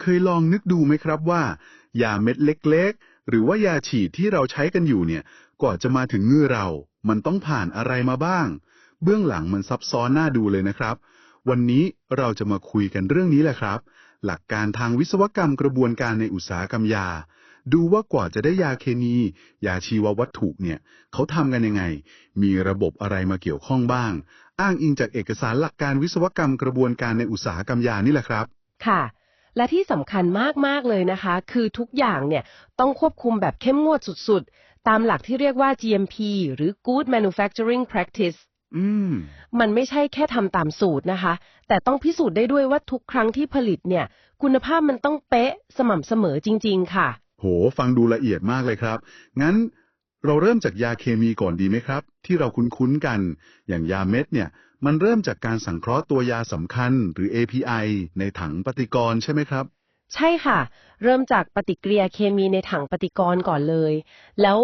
เคยลองนึกดูไหมครับว่ายาเม็ดเล็กๆ หรือว่ายาฉีดที่เราใช้กันอยู่เนี่ยกว่าจะมาถึงมือเรา มันต้องผ่านอะไรมาบ้าง เบื้องหลังมันซับซ้อนน่าดูเลยนะครับ วันนี้เราจะมาคุยกันเรื่องนี้แหละครับ หลักการทางวิศวกรรมกระบวนการในอุตสาหกรรมยา ดูว่ากว่าจะได้ยาเคมี ยาชีววัตถุเนี่ยเขาทำกันยังไง มีระบบอะไรมาเกี่ยวข้องบ้าง อ้างอิงจากเอกสารหลักการวิศวกรรมกระบวนการในอุตสาหกรรมยานี่แหละครับ ค่ะ และที่สำคัญมาก ๆ เลยนะคะ คือทุกอย่างเนี่ยต้องควบคุมแบบเข้มงวดสุด ๆ ตามหลักที่เรียกว่า GMP หรือ Good Manufacturing Practice อืมมันไม่ใช่แค่ทำตามสูตรนะคะ แต่ต้องพิสูจน์ได้ด้วยว่าทุกครั้งที่ผลิตเนี่ย คุณภาพมันต้องเป๊ะสม่ำเสมอจริง ๆ ค่ะ โห ฟังดูละเอียดมากเลยครับ งั้น เราเริ่มจากยาเคมีก่อนดีไหมครับ ที่เราคุ้นๆกัน อย่างยาเม็ดเนี่ย มันเริ่มจากการสังเคราะห์ตัวยาสำคัญ หรือ API ในถังปฏิกรณ์ใช่ไหมครับ ใช่ค่ะ เริ่มจากปฏิกิริยาเคมีในถังปฏิกรณ์ก่อนเลย แล้ว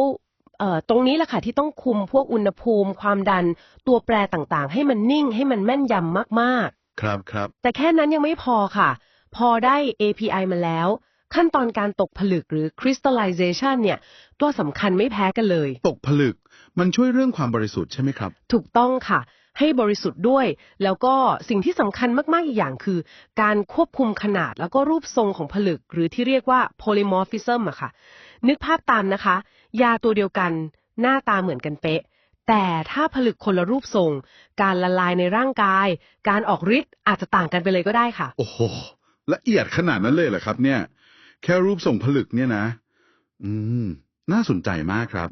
เอ่อตรงนี้แหละค่ะที่ต้องคุมพวกอุณหภูมิ ความดันตัวแปรต่างๆ ให้มันนิ่งให้มันแม่นยำมากครับครับๆแต่แค่นั้นยังไม่พอค่ะ พอได้ API มาแล้ว ขั้นตอนการตกผลึกหรือ crystallization เนี่ย ตัวสำคัญไม่แพ้กันเลย ตกผลึก มันช่วยเรื่องความบริสุทธิ์ใช่ไหมครับ ถูกต้องค่ะ ให้บริสุทธิ์ด้วย แล้วก็สิ่งที่สำคัญมาก ๆ อีกอย่างคือ การควบคุมขนาดแล้วก็รูปทรงของผลึก หรือที่เรียกว่า polymorphism อะค่ะ นึกภาพตามนะคะ ยาตัวเดียวกัน หน้าตาเหมือนกันเป๊ะแต่ถ้าผลึกคนละรูปทรง การละลายในร่างกาย การออกฤทธิ์อาจจะต่างกันไปเลยก็ได้ค่ะ โอ้โหละเอียดขนาดนั้นเลยเหรอครับเนี่ย แค่รูปส่งผลึกเนี่ยนะ อืม น่าสนใจมากครับ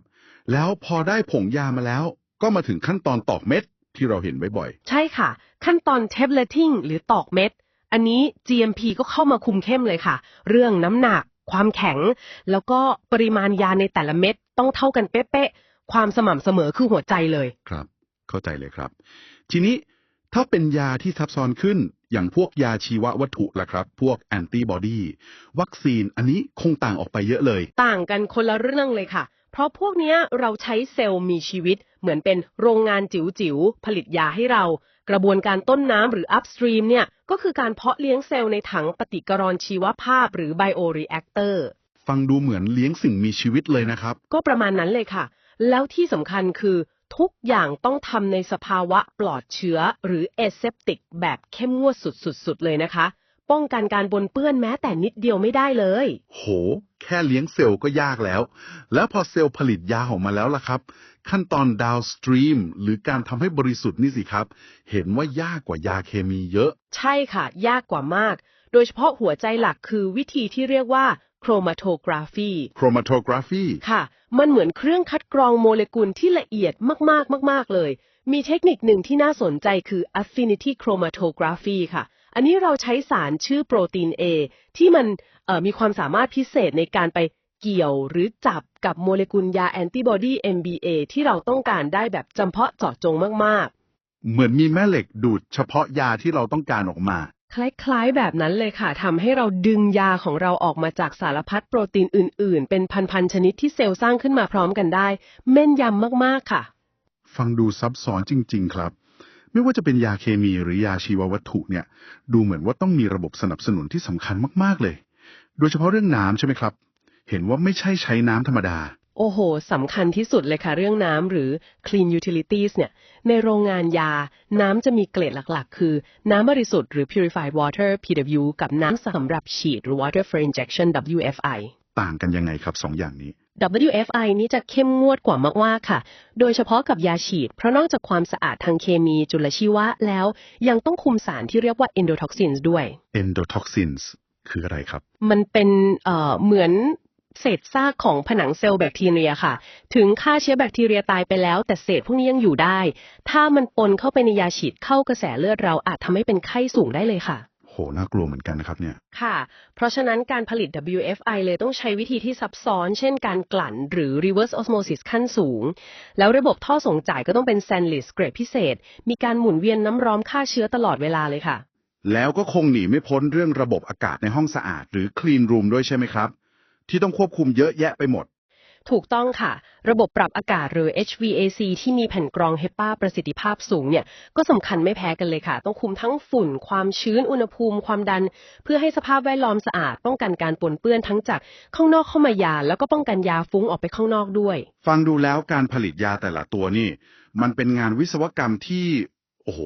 แล้วพอได้ผงยามาแล้ว ก็มาถึงขั้นตอนตอกเม็ดที่เราเห็นบ่อยใช่ค่ะ ขั้นตอน tableting หรือตอกเม็ด อันนี้ GMP ก็เข้ามาคุมเข้มเลยค่ะ เรื่องน้ำหนัก ความแข็ง แล้วก็ปริมาณยาในแต่ละเม็ดต้องเท่ากันเป๊ะๆ ความสม่ำเสมอคือหัวใจเลย ๆ ครับ เข้าใจเลยครับ ทีนี้ถ้าเป็นยาที่ซับซ้อนขึ้น อย่างพวกยาชีววัตถุล่ะครับ พวกแอนติบอดีวัคซีนอันนี้คงต่างออกไปเยอะเลย ต่างกันคนละเรื่องเลยค่ะ เพราะพวกเนี้ยเราใช้เซลล์มีชีวิต เหมือนเป็นโรงงานจิ๋วๆ ผลิตยาให้เรา กระบวนการต้นน้ำหรือ upstream เนี่ย ก็คือการเพาะเลี้ยงเซลล์ในถังปฏิกรณ์ชีวภาพหรือ bioreactor ฟังดูเหมือนเลี้ยงสิ่งมีชีวิตเลยนะครับ ก็ประมาณนั้นเลยค่ะ แล้วที่สำคัญคือ ทุกอย่างต้องทำในสภาวะปลอดเชื้อหรือ aseptic แบบเข้มงวดสุดๆเลยนะคะ ป้องกันการปนเปื้อนแม้แต่นิดเดียวไม่ได้เลย โห แค่เลี้ยงเซลล์ก็ยากแล้ว แล้วพอเซลล์ผลิตยาออกมาแล้วล่ะครับ ขั้นตอน downstream หรือการทำให้บริสุทธิ์นี่สิครับ เห็นว่ายากกว่ายาเคมีเยอะ ใช่ค่ะ ยากกว่ามาก โดยเฉพาะหัวใจหลักคือวิธีที่เรียกว่า chromatography chromatography ค่ะ มันเหมือนเครื่องคัดกรองโมเลกุลที่ละเอียดมากๆ มาก ๆ เลย มีเทคนิคหนึ่งที่น่าสนใจคือ affinity chromatography ค่ะ อันนี้เราใช้สารชื่อโปรตีน A ที่มันเอ่อมีความสามารถพิเศษในการไปเกี่ยวหรือจับกับโมเลกุลยาแอนติบอดี MBA ที่เราต้องการได้แบบจำเพาะเจาะจงมากๆ เหมือนมีแม่เหล็กดูดเฉพาะยาที่เราต้องการออกมา คล้ายๆ แบบนั้นเลยค่ะทำให้เราดึงยาของเราออกมาจากสารพัดโปรตีนอื่น ๆ เป็นพันๆชนิดที่เซลล์สร้างขึ้นมาพร้อมกันได้ แม่นยำมากๆค่ะ ฟังดูซับซ้อนจริง ๆ ครับ ไม่ว่าจะเป็นยาเคมีหรือยาชีววัตถุเนี่ย ดูเหมือนว่าต้องมีระบบสนับสนุนที่สำคัญมากๆเลย โดยเฉพาะเรื่องน้ำใช่ไหมครับ เห็นว่าไม่ใช่ใช้น้ำธรรมดา โอ้โหสำคัญที่สุดเลยค่ะ เรื่องน้ำหรือ clean utilities เนี่ย ในโรงงานยา น้ำจะมีเกรดหลักๆ คือ น้ำบริสุทธิ์หรือ purified water PW กับน้ำสำหรับฉีดหรือ water for injection WFI ต่างกันยังไงครับสองอย่างนี้ WFI นี้จะเข้มงวดกว่ามากๆค่ะ โดยเฉพาะกับยาฉีด เพราะนอกจากความสะอาดทางเคมีจุลชีวะแล้ว ยังต้องคุมสารที่เรียกว่า endotoxins ด้วย endotoxins คืออะไรครับ มันเป็นเอ่อเหมือน เศษซากของผนังเซลล์แบคทีเรียค่ะ ถึงฆ่าเชื้อแบคทีเรียตายไปแล้ว แต่เศษพวกนี้ยังอยู่ได้ ถ้ามันปนเข้าไปในยาฉีดเข้ากระแสเลือดเราอาจทำให้เป็นไข้สูงได้เลยค่ะโหน่ากลัวเหมือนกันนะครับเนี่ย ค่ะ เพราะฉะนั้นการผลิต WFI เลยต้องใช้วิธีที่ซับซ้อน เช่นการกลั่นหรือ reverse osmosis ขั้นสูง แล้วระบบท่อส่งจ่ายก็ต้องเป็น stainless เกรดพิเศษ มีการหมุนเวียนน้ำร้อนฆ่าเชื้อตลอดเวลาเลยค่ะ แล้วก็คงหนีไม่พ้นเรื่องระบบอากาศในห้องสะอาด หรือ clean room ด้วยใช่ไหมครับ ที่ต้องควบคุมเยอะแยะไปหมด ถูกต้องค่ะ ระบบปรับอากาศหรือ HVAC ที่มีแผ่นกรอง HEPA ประสิทธิภาพสูงเนี่ย ก็สำคัญไม่แพ้กันเลยค่ะ ต้องคุมทั้งฝุ่น ความชื้น อุณหภูมิ ความดัน เพื่อให้สภาพแวดล้อมสะอาด ป้องกันการปนเปื้อนทั้งจากข้างนอกเข้ามายา แล้วก็ป้องกันยาฟุ้งออกไปข้างนอกด้วย ฟังดูแล้วการผลิตยาแต่ละตัวนี่ มันเป็นงานวิศวกรรมที่โอ้โห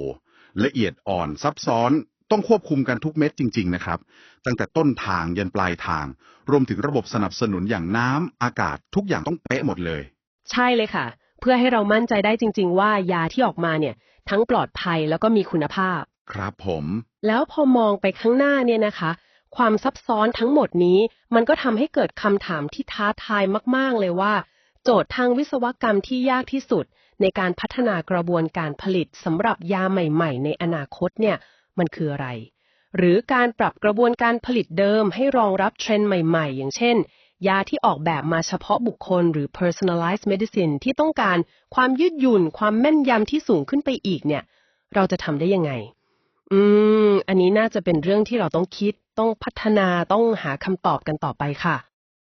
ละเอียดอ่อนซับซ้อนต้องควบคุมกันทุกเม็ดจริง ๆ นะครับ ตั้งแต่ต้นทางยันปลายทาง รวมถึงระบบสนับสนุนอย่างน้ำอากาศทุกอย่างต้องเป๊ะหมดเลย ใช่เลยค่ะ เพื่อให้เรามั่นใจได้จริง ๆ ว่ายาที่ออกมาเนี่ย ทั้งปลอดภัยแล้วก็มีคุณภาพ ครับผม แล้วพอมองไปข้างหน้าเนี่ยนะคะ ความซับซ้อนทั้งหมดนี้ มันก็ทำให้เกิดคำถามที่ท้าทายมาก ๆ เลยว่า โจทย์ทางวิศวกรรมที่ยากที่สุด ในการพัฒนากระบวนการผลิตสำหรับยาใหม่ ๆ ในอนาคตเนี่ย มันคืออะไร หรือการปรับกระบวนการผลิตเดิมให้รองรับเทรนด์ใหม่ ๆ อย่างเช่น ยาที่ออกแบบมาเฉพาะบุคคล หรือ personalized medicine ที่ต้องการความยืดหยุ่น ความแม่นยำที่สูงขึ้นไปอีกเนี่ย เราจะทำได้ยังไง อืม อันนี้น่าจะเป็นเรื่องที่เราต้องคิด ต้องพัฒนา ต้องหาคำตอบกันต่อไปค่ะ